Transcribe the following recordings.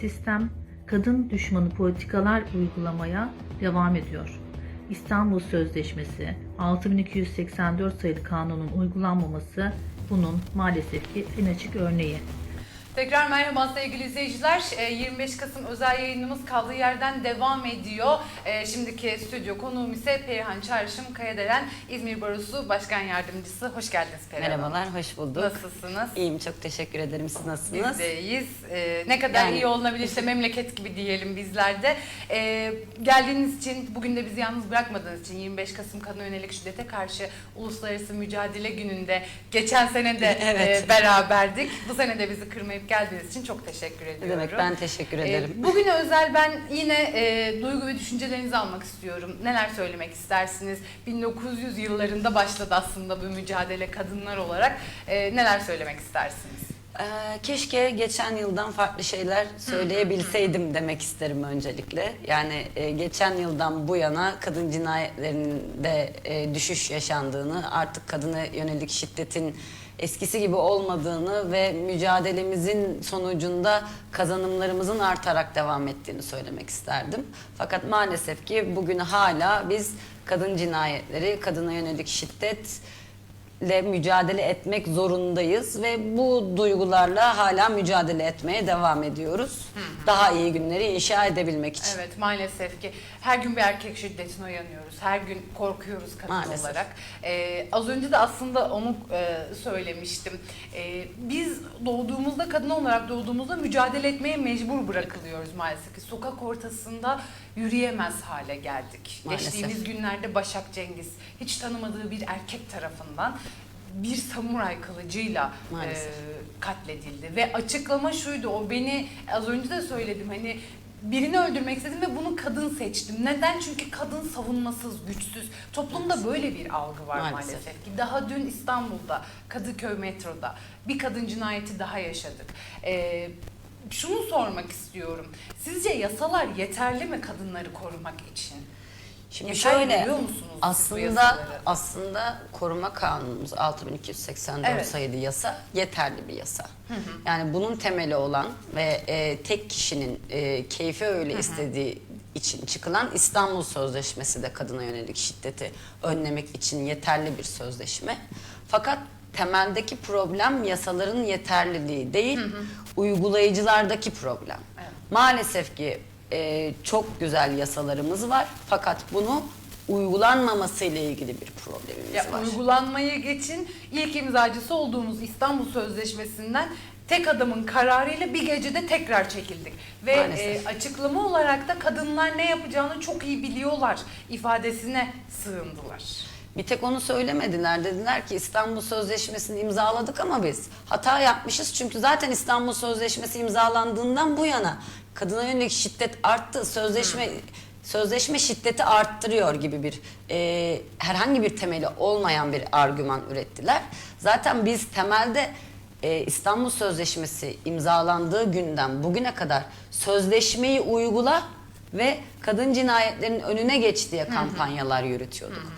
sistem kadın düşmanı politikalar uygulamaya devam ediyor. İstanbul Sözleşmesi 6284 sayılı kanunun uygulanmaması bunun maalesef ki en açık örneği. Tekrar merhaba sevgili izleyiciler. Ee, 25 Kasım özel yayınımız kaldığı yerden devam ediyor. Ee, Şimdiki stüdyo konuğum ise Perihan Çağrışım Kayadelen, İzmir Barosu Başkan Yardımcısı. Hoş geldiniz Perihan. Merhabalar, hoş bulduk. Nasılsınız? İyiyim, çok teşekkür ederim. Siz Biz nasılsınız? de iyiyiz. Ee, ne kadar Yani- iyi olunabilirse memleket gibi diyelim bizler de. Ee, geldiğiniz için, bugün de bizi yalnız bırakmadığınız için 25 Kasım kadına yönelik şiddete karşı Uluslararası Mücadele Günü'nde geçen sene de Evet. e, beraberdik. Bu sene de bizi kırmayıp geldiğiniz için çok teşekkür Ne ediyorum. demek, ben teşekkür Ee, ederim. Bugüne özel ben yine e, duygu ve düşüncelerinizi almak istiyorum. Neler söylemek istersiniz? 1900 yıllarında başladı aslında bu mücadele kadınlar olarak. E, neler söylemek istersiniz? Ee, keşke geçen yıldan farklı şeyler söyleyebilseydim demek isterim öncelikle. Yani e, geçen yıldan bu yana kadın cinayetlerinde e, düşüş yaşandığını, artık kadına yönelik şiddetin eskisi gibi olmadığını ve mücadelemizin sonucunda kazanımlarımızın artarak devam ettiğini söylemek isterdim. Fakat maalesef ki bugün hala biz kadın cinayetleri, kadına yönelik şiddet ile mücadele etmek zorundayız ve bu duygularla hala mücadele etmeye devam ediyoruz. Daha iyi günleri inşa edebilmek için. Evet maalesef ki her gün bir erkek şiddetine uyanıyoruz. Her gün korkuyoruz kadın Maalesef. olarak. Ee, az önce de aslında onu e, söylemiştim. Ee, biz doğduğumuzda kadın olarak doğduğumuzda mücadele etmeye mecbur bırakılıyoruz maalesef ki. Sokak ortasında yürüyemez hale geldik. Maalesef. Geçtiğimiz günlerde Başak Cengiz hiç tanımadığı bir erkek tarafından bir samuray kılıcıyla Maalesef. e, katledildi ve açıklama şuydu o beni az önce de söyledim hani birini öldürmek istedim ve bunu kadın seçtim. Neden? Çünkü kadın savunmasız, güçsüz. Toplumda böyle bir algı var maalesef, Maalesef. ki. Daha dün İstanbul'da, Kadıköy metroda bir kadın cinayeti daha yaşadık. Ee, şunu sormak istiyorum. Sizce yasalar yeterli mi kadınları korumak için? Şimdi Yeter şöyle musunuz siz bu aslında yasaları? aslında koruma kanunumuz 6284 Evet. sayılı yasa yeterli bir yasa. Yani bunun temeli olan ve e, tek kişinin e, keyfi öyle istediği için çıkılan İstanbul Sözleşmesi de kadına yönelik şiddeti önlemek için yeterli bir sözleşme. Fakat temeldeki problem yasaların yeterliliği değil, uygulayıcılardaki problem. Evet. Maalesef ki e, çok güzel yasalarımız var fakat bunu uygulanmaması ile ilgili bir problemimiz Ya var. uygulanmaya geçin ilk imzacısı olduğumuz İstanbul Sözleşmesi'nden tek adamın kararıyla bir gecede tekrar çekildik. Ve Maalesef. e, açıklama olarak da kadınlar ne yapacağını çok iyi biliyorlar ifadesine sığındılar. Bir tek onu söylemediler. Dediler ki İstanbul Sözleşmesi'ni imzaladık ama biz hata yapmışız. Çünkü zaten İstanbul Sözleşmesi imzalandığından bu yana kadına yönelik şiddet arttı. Sözleşme sözleşme şiddeti arttırıyor gibi bir e, herhangi bir temeli olmayan bir argüman ürettiler. Zaten biz temelde e, İstanbul Sözleşmesi imzalandığı günden bugüne kadar sözleşmeyi uygula ve kadın cinayetlerinin önüne geç diye kampanyalar yürütüyorduk.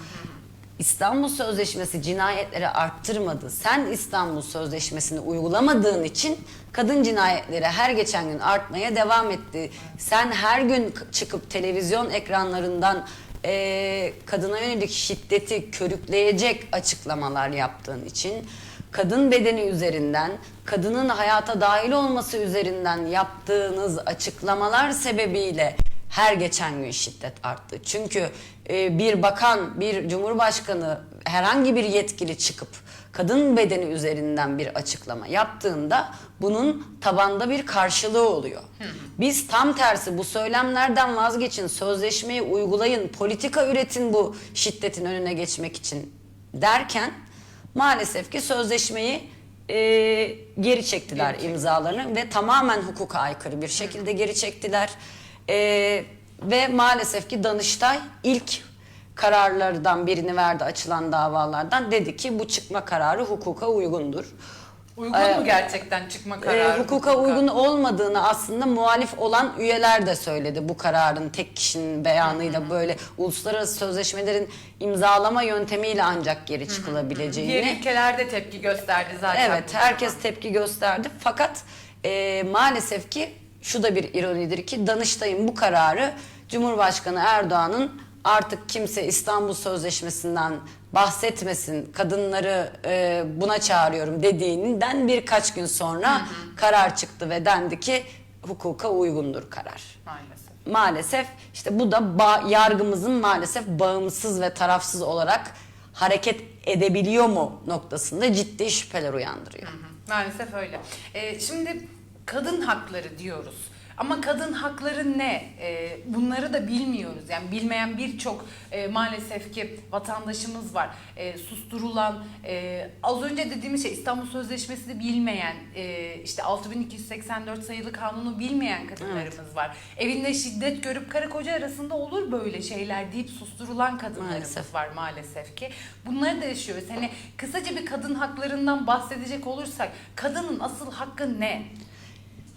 İstanbul Sözleşmesi cinayetleri arttırmadı. Sen İstanbul Sözleşmesi'ni uygulamadığın için kadın cinayetleri her geçen gün artmaya devam etti. Sen her gün çıkıp televizyon ekranlarından eee, kadına yönelik şiddeti körükleyecek açıklamalar yaptığın için kadın bedeni üzerinden, kadının hayata dahil olması üzerinden yaptığınız açıklamalar sebebiyle her geçen gün şiddet arttı. Çünkü e, bir bakan, bir cumhurbaşkanı, herhangi bir yetkili çıkıp kadın bedeni üzerinden bir açıklama yaptığında bunun tabanda bir karşılığı oluyor. Biz tam tersi bu söylemlerden vazgeçin, sözleşmeyi uygulayın, politika üretin bu şiddetin önüne geçmek için derken maalesef ki sözleşmeyi e, geri çektiler Geri imzalarını ve tamamen hukuka aykırı bir şekilde geri çektiler. E, ve maalesef ki Danıştay ilk kararlardan birini verdi açılan davalardan. Dedi ki bu çıkma kararı hukuka uygundur. Uygun Ee, mu gerçekten çıkma E, kararı? hukuka uygun olmadığını aslında muhalif olan üyeler de söyledi. Bu kararın tek kişinin beyanıyla böyle uluslararası sözleşmelerin imzalama yöntemiyle ancak geri çıkılabileceğini. Diğer ülkeler de tepki gösterdi zaten. Evet, herkes tepki gösterdi. Fakat e, maalesef ki şu da bir ironidir ki Danıştay'ın bu kararı Cumhurbaşkanı Erdoğan'ın artık kimse İstanbul Sözleşmesi'nden bahsetmesin, kadınları e, buna çağırıyorum dediğinden birkaç gün sonra karar çıktı ve dendi ki hukuka uygundur karar. Maalesef. Maalesef işte bu da yargımızın maalesef bağımsız ve tarafsız olarak hareket edebiliyor mu noktasında ciddi şüpheler uyandırıyor. Maalesef öyle. Ee, şimdi kadın hakları diyoruz. Ama kadın hakları ne? Ee, bunları da bilmiyoruz. Yani bilmeyen birçok e, maalesef ki vatandaşımız var. E, susturulan, e, az önce dediğimiz şey İstanbul Sözleşmesi'ni bilmeyen, e, işte 6284 sayılı kanunu bilmeyen kadınlarımız var. Evinde şiddet görüp karı koca arasında olur böyle şeyler deyip susturulan kadınlarımız Maalesef. var maalesef ki. Bunları da yaşıyoruz. Hani kısaca bir kadın haklarından bahsedecek olursak kadının asıl hakkı ne?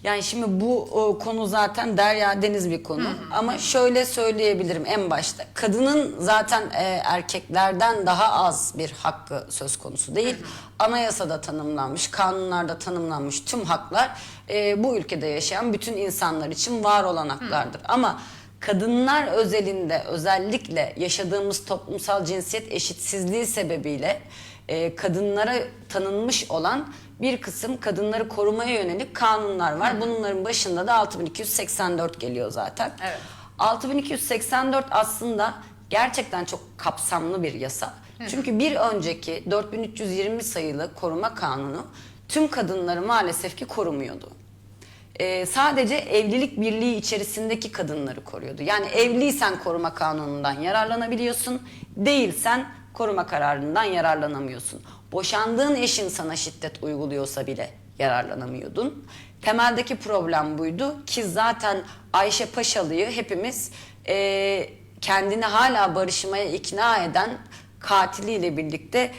Yani şimdi bu o, konu zaten derya deniz bir konu. Ama şöyle söyleyebilirim en başta. Kadının zaten e, erkeklerden daha az bir hakkı söz konusu değil. Anayasada tanımlanmış, kanunlarda tanımlanmış tüm haklar e, bu ülkede yaşayan bütün insanlar için var olan haklardır. Ama kadınlar özelinde özellikle yaşadığımız toplumsal cinsiyet eşitsizliği sebebiyle e, kadınlara tanınmış olan bir kısım kadınları korumaya yönelik kanunlar var. Bunların başında da 6284 geliyor zaten. Evet. 6284 aslında gerçekten çok kapsamlı bir yasa. Çünkü bir önceki 4320 sayılı koruma kanunu tüm kadınları maalesef ki korumuyordu. Ee, sadece evlilik birliği içerisindeki kadınları koruyordu. Yani evliysen koruma kanunundan yararlanabiliyorsun, değilsen koruma kararından yararlanamıyorsun. Boşandığın eşin sana şiddet uyguluyorsa bile yararlanamıyordun. Temeldeki problem buydu ki zaten Ayşe Paşalı'yı hepimiz e, kendini hala barışmaya ikna eden katiliyle birlikte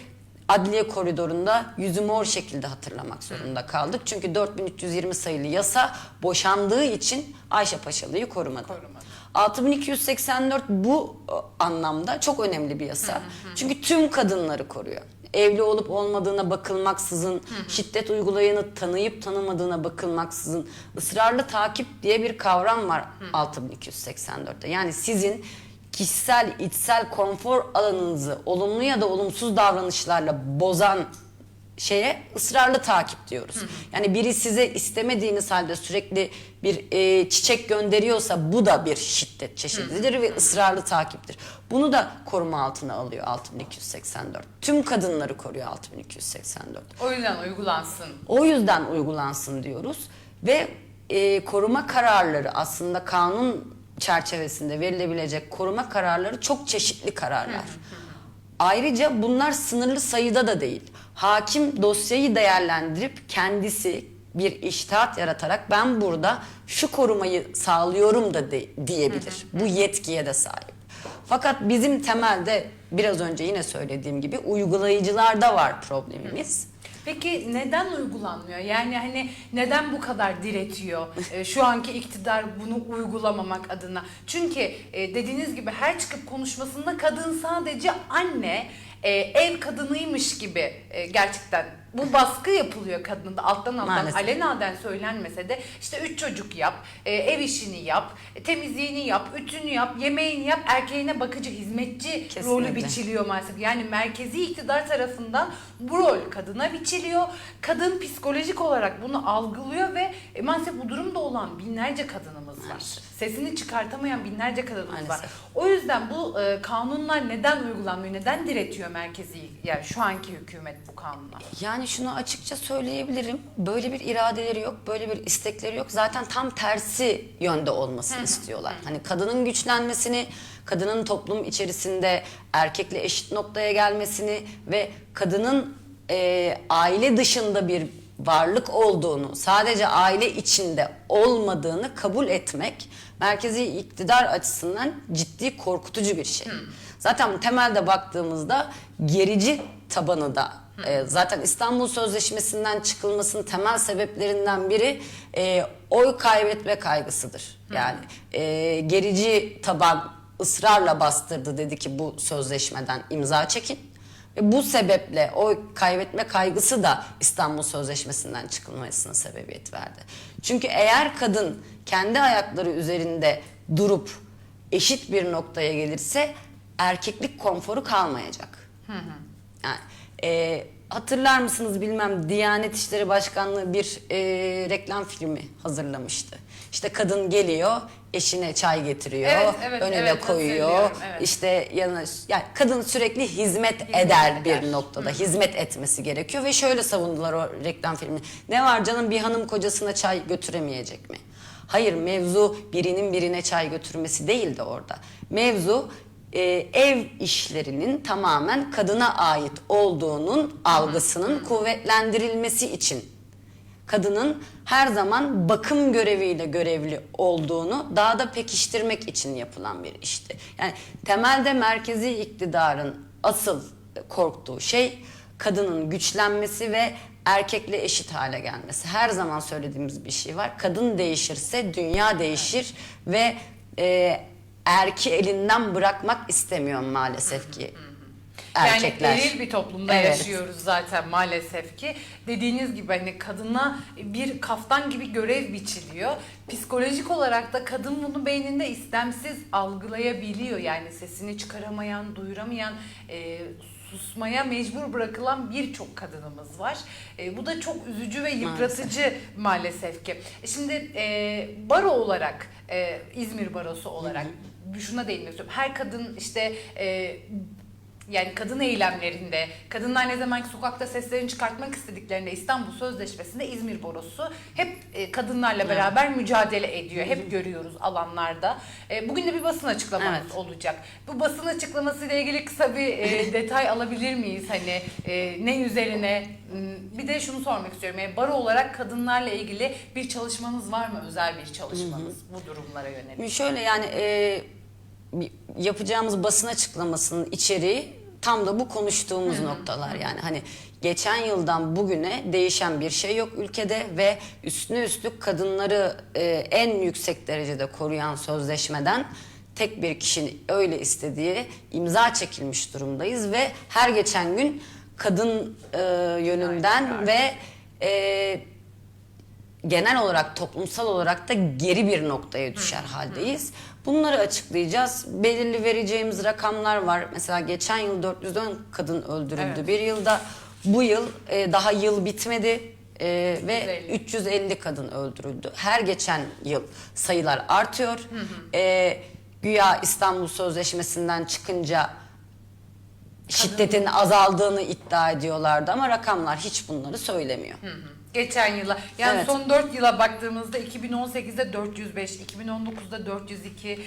adliye koridorunda yüzü mor şekilde hatırlamak zorunda kaldık. Çünkü 4320 sayılı yasa boşandığı için Ayşe Paşalı'yı korumadı. Korumadı. 6284 bu e, anlamda çok önemli bir yasa. Çünkü tüm kadınları koruyor. Evli olup olmadığına bakılmaksızın, şiddet uygulayanı tanıyıp tanımadığına bakılmaksızın ısrarlı takip diye bir kavram var 6284'te. Yani sizin kişisel, içsel konfor alanınızı olumlu ya da olumsuz davranışlarla bozan şeye ısrarlı takip diyoruz. Yani biri size istemediğiniz halde sürekli bir e, çiçek gönderiyorsa bu da bir şiddet çeşididir ve ısrarlı takiptir. Bunu da koruma altına alıyor 6284. Tüm kadınları koruyor 6284. O yüzden uygulansın. O yüzden uygulansın diyoruz ve e, koruma kararları aslında kanun çerçevesinde verilebilecek koruma kararları çok çeşitli kararlar. Ayrıca bunlar sınırlı sayıda da değil. Hakim dosyayı değerlendirip kendisi bir iştihat yaratarak ben burada şu korumayı sağlıyorum da de- diyebilir. Bu yetkiye de sahip. Fakat bizim temelde biraz önce yine söylediğim gibi uygulayıcılarda var problemimiz. Peki neden uygulanmıyor? Yani hani neden bu kadar diretiyor e, şu anki iktidar bunu uygulamamak adına? Çünkü e, dediğiniz gibi her çıkıp konuşmasında kadın sadece anne, e, ev kadınıymış gibi e, gerçekten bu baskı yapılıyor kadında alttan alttan Maalesef. alenaden söylenmese de işte üç çocuk yap, e, ev işini yap, e, temizliğini yap, ütünü yap, yemeğini yap, erkeğine bakıcı, hizmetçi Kesinlikle. rolü biçiliyor maalesef. Yani merkezi iktidar tarafından bu rol kadına biçiliyor. Kadın psikolojik olarak bunu algılıyor ve e, maalesef bu durumda olan binlerce kadınımız var. Maalesef. Sesini çıkartamayan binlerce kadınımız var. Maalesef. O yüzden bu e, kanunlar neden uygulanmıyor, neden diretiyor merkezi yani şu anki hükümet bu kanuna? Yani şunu açıkça söyleyebilirim. Böyle bir iradeleri yok, böyle bir istekleri yok. Zaten tam tersi yönde olmasını istiyorlar. Hani kadının güçlenmesini, kadının toplum içerisinde erkekle eşit noktaya gelmesini ve kadının e, aile dışında bir varlık olduğunu, sadece aile içinde olmadığını kabul etmek merkezi iktidar açısından ciddi korkutucu bir şey. Zaten temelde baktığımızda gerici tabanı da e, zaten İstanbul Sözleşmesi'nden çıkılmasının temel sebeplerinden biri e, oy kaybetme kaygısıdır. Yani e, gerici taban ısrarla bastırdı dedi ki bu sözleşmeden imza çekin. Ve bu sebeple oy kaybetme kaygısı da İstanbul Sözleşmesi'nden çıkılmasına sebebiyet verdi. Çünkü eğer kadın kendi ayakları üzerinde durup eşit bir noktaya gelirse erkeklik konforu kalmayacak. Yani, e, hatırlar mısınız bilmem Diyanet İşleri Başkanlığı bir e, reklam filmi hazırlamıştı. İşte kadın geliyor, eşine çay getiriyor, Evet, evet, önüne evet, koyuyor. evet. İşte yanına yani kadın sürekli hizmet, eder, eder. bir noktada. Hizmet etmesi gerekiyor ve şöyle savundular o reklam filmini. Ne var canım bir hanım kocasına çay götüremeyecek mi? Hayır mevzu birinin birine çay götürmesi değildi orada. Mevzu e, ev işlerinin tamamen kadına ait olduğunun algısının kuvvetlendirilmesi için kadının her zaman bakım göreviyle görevli olduğunu daha da pekiştirmek için yapılan bir işti. Yani temelde merkezi iktidarın asıl korktuğu şey kadının güçlenmesi ve erkekle eşit hale gelmesi. Her zaman söylediğimiz bir şey var. Kadın değişirse dünya değişir ve e, erki elinden bırakmak istemiyor maalesef ki erkekler. Yani eril bir toplumda Evet. yaşıyoruz zaten maalesef ki. Dediğiniz gibi hani kadına bir kaftan gibi görev biçiliyor. Psikolojik olarak da kadın bunu beyninde istemsiz algılayabiliyor. Yani sesini çıkaramayan, duyuramayan, e, susmaya mecbur bırakılan birçok kadınımız var. E, bu da çok üzücü ve yıpratıcı maalesef, ki. E, Şimdi e, baro olarak, e, İzmir Barosu olarak şuna değinmek istiyorum. Her kadın işte e, yani kadın eylemlerinde, kadınlar ne zaman ki sokakta seslerini çıkartmak istediklerinde İstanbul Sözleşmesi'nde İzmir Borosu hep e, kadınlarla beraber mücadele ediyor. Hep görüyoruz alanlarda. E, Bugün de bir basın açıklamanız Evet. olacak. Bu basın açıklamasıyla ilgili kısa bir e, detay alabilir miyiz? Hani e, ne üzerine? Hmm, Bir de şunu sormak istiyorum. Yani baro olarak kadınlarla ilgili bir çalışmanız var mı? Özel bir çalışmanız bu durumlara yönelik. Şöyle yani e, yapacağımız basın açıklamasının içeriği tam da bu konuştuğumuz noktalar. yani hani geçen yıldan bugüne değişen bir şey yok ülkede ve üstüne üstlük kadınları e, en yüksek derecede koruyan sözleşmeden tek bir kişinin öyle istediği imza çekilmiş durumdayız ve her geçen gün kadın e, yönünden ve e, genel olarak toplumsal olarak da geri bir noktaya düşer haldeyiz. Bunları açıklayacağız. Belirli vereceğimiz rakamlar var. Mesela geçen yıl 410 kadın öldürüldü Evet. bir yılda. Bu yıl e, daha yıl bitmedi e, ve 350. 350 kadın öldürüldü. Her geçen yıl sayılar artıyor. E, güya İstanbul Sözleşmesi'nden çıkınca şiddetin azaldığını iddia ediyorlardı ama rakamlar hiç bunları söylemiyor. Geçen yıla yani Evet. son 4 yıla baktığımızda 2018'de 405, 2019'da 402,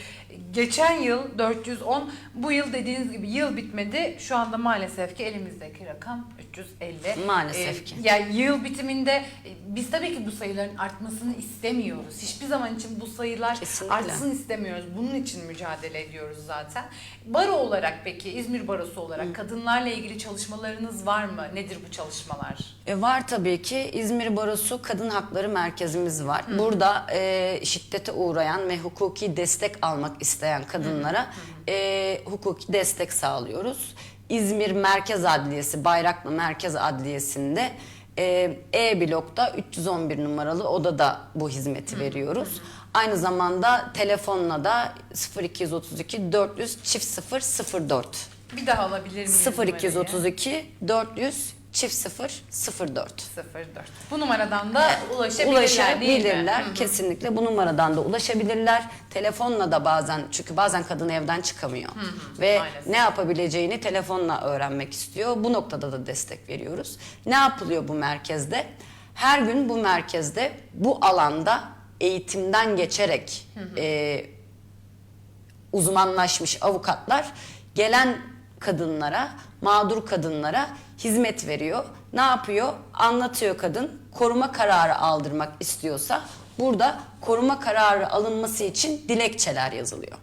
geçen yıl 410, bu yıl dediğiniz gibi yıl bitmedi. Şu anda maalesef ki elimizdeki rakam 350. Maalesef ki. Yani yıl bitiminde e, biz tabii ki bu sayıların artmasını istemiyoruz. Hiçbir zaman için bu sayılar Kesinlikle. artsın istemiyoruz. Bunun için mücadele ediyoruz zaten. Baro olarak peki İzmir Barosu olarak kadınlarla ilgili çalışmalarınız var mı? Nedir bu çalışmalar? E, var tabii ki. İzmir Barosu Kadın Hakları Merkezimiz var. Burada e, şiddete uğrayan ve hukuki destek almak isteyen kadınlara e, hukuki destek sağlıyoruz. İzmir Merkez Adliyesi, Bayraklı Merkez Adliyesi'nde e, E blokta 311 numaralı odada bu hizmeti veriyoruz. Aynı zamanda telefonla da 0232 400 çift 004 Bir daha alabilir miyiz? 0232 400 çift 004. 04. Bu numaradan da ulaşabilirler değil mi? Ulaşabilirler. Hı hı. Kesinlikle bu numaradan da ulaşabilirler. Telefonla da bazen çünkü bazen kadın evden çıkamıyor. Ve maalesef. ne yapabileceğini telefonla öğrenmek istiyor. Bu noktada da destek veriyoruz. Ne yapılıyor bu merkezde? Her gün bu merkezde bu alanda eğitimden geçerek e, uzmanlaşmış avukatlar gelen kadınlara, mağdur kadınlara hizmet veriyor. Ne yapıyor? Anlatıyor kadın. Koruma kararı aldırmak istiyorsa burada koruma kararı alınması için dilekçeler yazılıyor.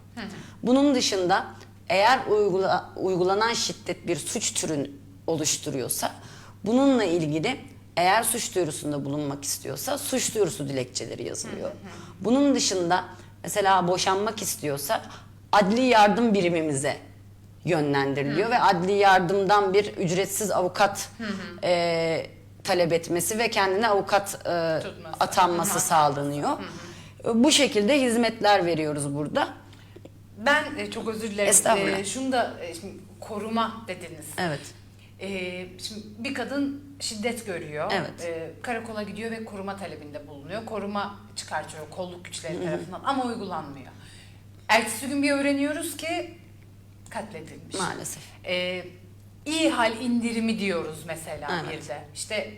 Bunun dışında eğer uygula- uygulanan şiddet bir suç türün oluşturuyorsa bununla ilgili eğer suç duyurusunda bulunmak istiyorsa suç duyurusu dilekçeleri yazılıyor. Bunun dışında mesela boşanmak istiyorsa adli yardım birimimize yönlendiriliyor ve adli yardımdan bir ücretsiz avukat e, talep etmesi ve kendine avukat e, Tutması. atanması Hı hı. sağlanıyor. E, Bu şekilde hizmetler veriyoruz burada. Ben e, çok özür dilerim. Estağfurullah. E, şunu da e, şimdi koruma dediniz. Evet. E, şimdi bir kadın şiddet görüyor. Evet. E, karakola gidiyor ve koruma talebinde bulunuyor. Koruma çıkartıyor kolluk güçleri tarafından ama uygulanmıyor. Ertesi gün bir öğreniyoruz ki katledilmiş. Maalesef. E, iyi hal indirimi diyoruz mesela Evet. bir de. İşte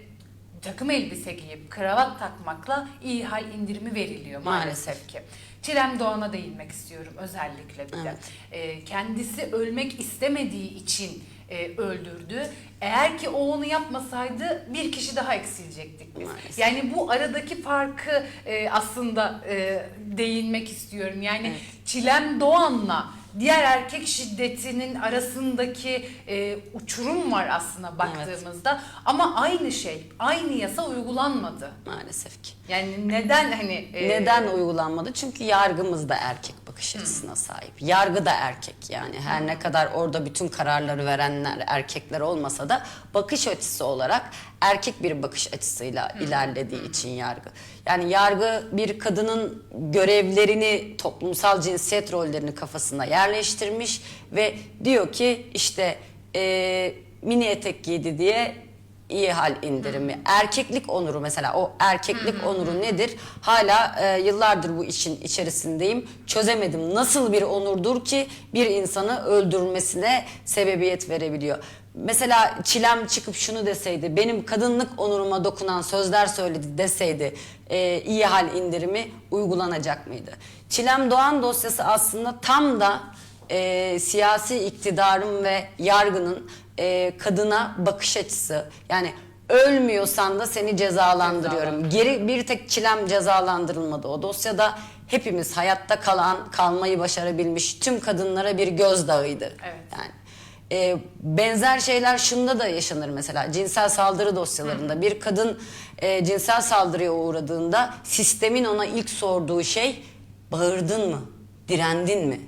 takım elbise giyip kravat takmakla iyi hal indirimi veriliyor maalesef, Maalesef. ki. Çilem Doğan'a değinmek istiyorum özellikle bir de. E, kendisi ölmek istemediği için e, öldürdü. Eğer ki o onu yapmasaydı bir kişi daha eksilecektik biz. Maalesef. Yani bu aradaki farkı e, aslında e, değinmek istiyorum. Yani Çilem Doğan'la diğer erkek şiddetinin arasındaki e, uçurum var aslında baktığımızda. Ama aynı şey, aynı yasa uygulanmadı. Maalesef ki. Yani neden hani... e, Neden uygulanmadı? Çünkü yargımız da erkek bakış açısına sahip. Yargı da erkek yani. Her ne kadar orada bütün kararları verenler erkekler olmasa da bakış açısı olarak erkek bir bakış açısıyla ilerlediği için yargı. Yani yargı bir kadının görevlerini, toplumsal cinsiyet rollerini kafasına yerleştirmiş ve diyor ki işte eee, mini etek giydi diye iyi hal indirimi. Erkeklik onuru mesela o erkeklik onuru nedir? Hala e, yıllardır bu işin içerisindeyim. Çözemedim. Nasıl bir onurdur ki bir insanı öldürmesine sebebiyet verebiliyor? Mesela Çilem çıkıp şunu deseydi, benim kadınlık onuruma dokunan sözler söyledi deseydi e, iyi hal indirimi uygulanacak mıydı? Çilem Doğan dosyası aslında tam da e, siyasi iktidarın ve yargının e, kadına bakış açısı. Yani ölmüyorsan da seni cezalandırıyorum. Geri bir tek çilem cezalandırılmadı o dosyada. Hepimiz hayatta kalan kalmayı başarabilmiş tüm kadınlara bir gözdağıydı. Evet. Yani e, benzer şeyler şunda da yaşanır mesela. Cinsel saldırı dosyalarında bir kadın e, cinsel saldırıya uğradığında sistemin ona ilk sorduğu şey bağırdın mı? Direndin mi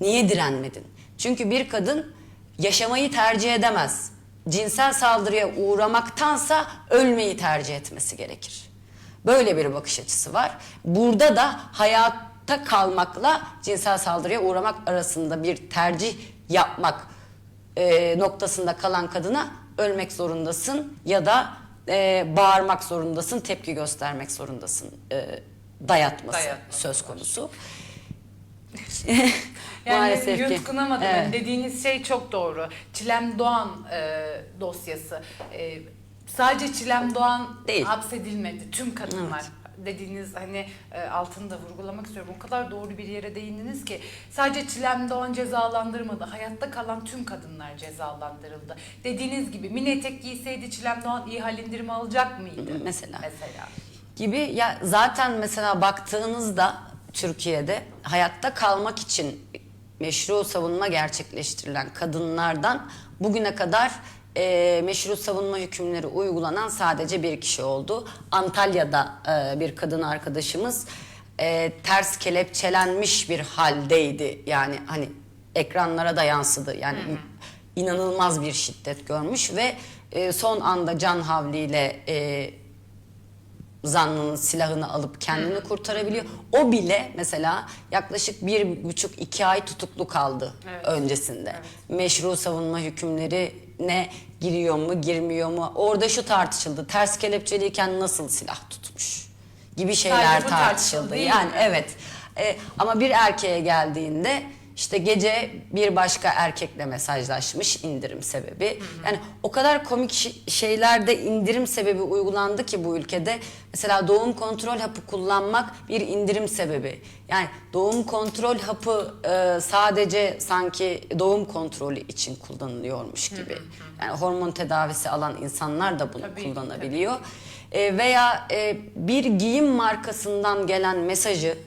niye direnmedin? Çünkü bir kadın yaşamayı tercih edemez. Cinsel saldırıya uğramaktansa ölmeyi tercih etmesi gerekir. Böyle bir bakış açısı var. Burada da hayatta kalmakla cinsel saldırıya uğramak arasında bir tercih yapmak e, noktasında kalan kadına ölmek zorundasın ya da e, bağırmak zorundasın, tepki göstermek zorundasın e, dayatması, Dayatması söz konusu. Yani Maalesef ki. yutkunamadım. Evet. Yani dediğiniz şey çok doğru. Çilem Doğan e, dosyası. E, sadece Çilem Doğan Değil. hapsedilmedi. Tüm kadınlar. Dediğiniz hani e, altını da vurgulamak istiyorum. O kadar doğru bir yere değindiniz ki sadece Çilem Doğan cezalandırmadı. Hayatta kalan tüm kadınlar cezalandırıldı. Dediğiniz gibi mini etek giyseydi Çilem Doğan iyi hal indirimi alacak mıydı? Mesela. Mesela. gibi ya zaten mesela baktığınızda Türkiye'de hayatta kalmak için meşru savunma gerçekleştirilen kadınlardan bugüne kadar e, meşru savunma hükümleri uygulanan sadece bir kişi oldu. Antalya'da e, bir kadın arkadaşımız e, ters kelepçelenmiş bir haldeydi. Yani hani ekranlara da yansıdı. Yani inanılmaz bir şiddet görmüş ve e, son anda can havliyle e, zanlının silahını alıp kendini kurtarabiliyor. O bile mesela yaklaşık bir buçuk iki ay tutuklu kaldı Evet. öncesinde. Meşru savunma hükümlerine giriyor mu girmiyor mu? Orada şu tartışıldı. Ters kelepçeliyken nasıl silah tutmuş? Gibi şeyler Sadece tartışıldı tartışıldı. Yani evet. E, ama bir erkeğe geldiğinde işte gece bir başka erkekle mesajlaşmış indirim sebebi. Yani o kadar komik şeylerde indirim sebebi uygulandı ki bu ülkede. Mesela doğum kontrol hapı kullanmak bir indirim sebebi. Yani doğum kontrol hapı e, sadece sanki doğum kontrolü için kullanılıyormuş gibi. Yani hormon tedavisi alan insanlar da bunu Tabii, kullanabiliyor. E, veya e, bir giyim markasından gelen mesajı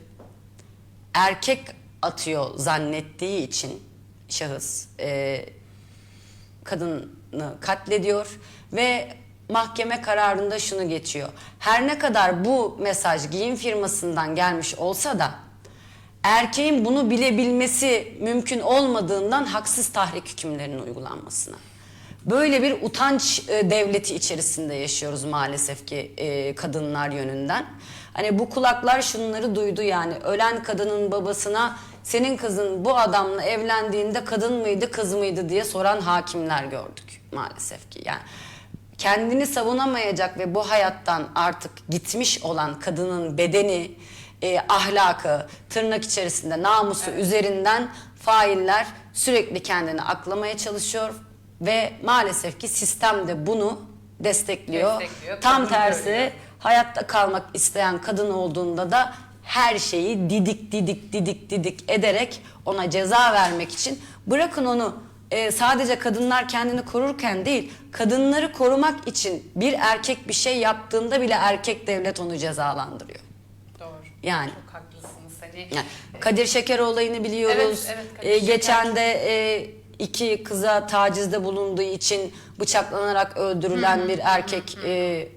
erkek atıyor zannettiği için şahıs e, kadını katlediyor ve mahkeme kararında şunu geçiyor. Her ne kadar bu mesaj giyim firmasından gelmiş olsa da erkeğin bunu bilebilmesi mümkün olmadığından haksız tahrik hükümlerinin uygulanmasına. Böyle bir utanç e, devleti içerisinde yaşıyoruz maalesef ki e, kadınlar yönünden. Hani bu kulaklar şunları duydu yani ölen kadının babasına senin kızın bu adamla evlendiğinde kadın mıydı kız mıydı diye soran hakimler gördük maalesef ki. Yani kendini savunamayacak ve bu hayattan artık gitmiş olan kadının bedeni, e, ahlakı, tırnak içerisinde namusu üzerinden failler sürekli kendini aklamaya çalışıyor ve maalesef ki sistem de bunu destekliyor. Destekliyor, Tam tersi görüyor. Hayatta kalmak isteyen kadın olduğunda da her şeyi didik didik didik didik ederek ona ceza vermek için bırakın onu e, sadece kadınlar kendini korurken değil kadınları korumak için bir erkek bir şey yaptığında bile erkek devlet onu cezalandırıyor. Doğru. Yani. Çok haklısınız. Hani Yani Kadir Şeker olayını biliyoruz. Evet, evet, Kadir Şeker. geçen de e, iki kıza tacizde bulunduğu için bıçaklanarak öldürülen bir erkek e,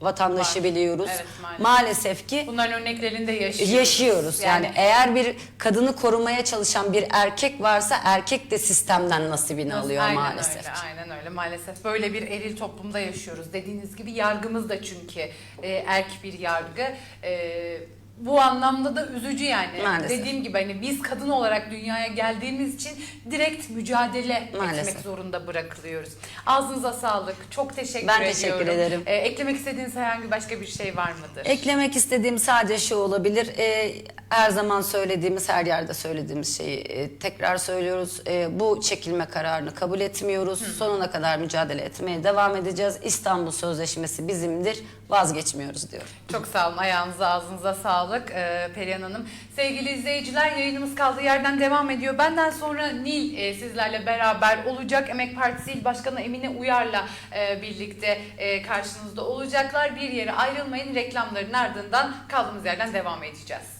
vatandaşı Var. biliyoruz. Evet, maalesef. maalesef ki bunların örneklerini de yaşıyoruz. yaşıyoruz. Yani, eğer bir kadını korumaya çalışan bir erkek varsa erkek de sistemden nasibini alıyor aynen maalesef. Öyle, aynen öyle maalesef. Böyle bir eril toplumda yaşıyoruz. Dediğiniz gibi yargımız da çünkü e, erk bir yargı. E, bu anlamda da üzücü yani. Maalesef. Dediğim gibi hani biz kadın olarak dünyaya geldiğimiz için direkt mücadele Maalesef. etmek zorunda bırakılıyoruz. Ağzınıza sağlık. Çok teşekkür Ben ediyorum. teşekkür ederim. E, eklemek istediğiniz herhangi başka bir şey var mıdır? Eklemek istediğim sadece şu olabilir. Ee, her zaman söylediğimiz, her yerde söylediğimiz şeyi e, tekrar söylüyoruz. E, bu çekilme kararını kabul etmiyoruz. Sonuna kadar mücadele etmeye devam edeceğiz. İstanbul Sözleşmesi bizimdir. Vazgeçmiyoruz diyorum. Çok sağ olun. Ayağınıza ağzınıza sağlık ee, Perihan Hanım. Sevgili izleyiciler yayınımız kaldığı yerden devam ediyor. Benden sonra Nil e, sizlerle beraber olacak. Emek Partisi İl Başkanı Emine Uyar'la e, birlikte e, karşınızda olacaklar. Bir yere ayrılmayın. Reklamların ardından kaldığımız yerden devam edeceğiz.